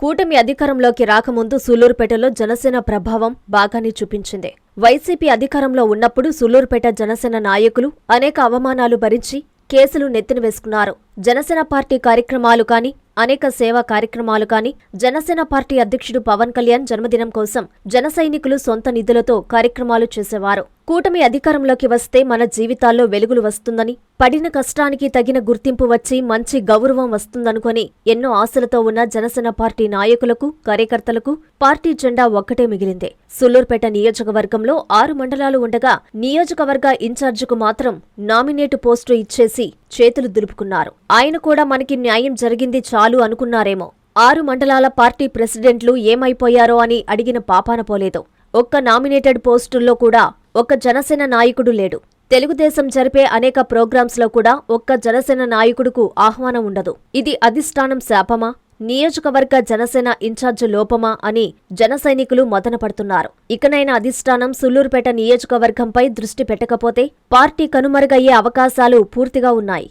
కూటమి అధికారంలోకి రాకముందు సూలూరుపేటలో జనసేన ప్రభావం బాగానే చూపించింది. వైసీపీ అధికారంలో ఉన్నప్పుడు సూలూరుపేట జనసేన నాయకులు అనేక అవమానాలు భరించి కేసులు నెత్తిన వేసుకున్నారు జనసేన పార్టీ కార్యక్రమాలు కాని అనేక సేవా కార్యక్రమాలు కాని జనసేన పార్టీ అధ్యక్షుడు పవన్ కళ్యాణ్ జన్మదినం కోసం జన సైనికులు సొంత నిధులతో కార్యక్రమాలు చేసేవారు. కూటమి అధికారంలోకి వస్తే మన జీవితాల్లో వెలుగులు వస్తుందని పడిన కష్టానికి తగిన గుర్తింపు వచ్చి మంచి గౌరవం వస్తుందనుకొని ఎన్నో ఆశలతో ఉన్న జనసేన పార్టీ నాయకులకు కార్యకర్తలకు పార్టీ జెండా ఒక్కటే మిగిలింది. సుల్లూర్పేట నియోజకవర్గంలో ఆరు మండలాలు ఉండగా నియోజకవర్గ ఇన్ఛార్జికు మాత్రం నామినేటు పోస్టు ఇచ్చేసి చేతులు దులుపుకున్నారు. ఆయన కూడా మనకి న్యాయం జరిగింది చాలు అనుకున్నారేమో. ఆరు మండలాల పార్టీ ప్రెసిడెంట్లు ఏమైపోయారో అని అడిగిన పాపాన పోలేదు. ఒక్క నామినేటెడ్ పోస్టుల్లో కూడా ఒక్క జనసేన నాయకుడు లేడు. తెలుగుదేశం జరిపే అనేక ప్రోగ్రామ్స్లో కూడా ఒక్క జనసేన నాయకుడుకు ఆహ్వానం ఉండదు. ఇది అధిష్టానం శాపమా? నియోజకవర్గ జనసేన ఇన్ఛార్జ్ లోపమా? అని జన సైనికులు మదనపడుతున్నారు. ఇకనైనా అధిష్టానం సుల్లూరుపేట నియోజకవర్గంపై దృష్టి పెట్టకపోతే పార్టీ కనుమరుగయ్యే అవకాశాలు పూర్తిగా ఉన్నాయి.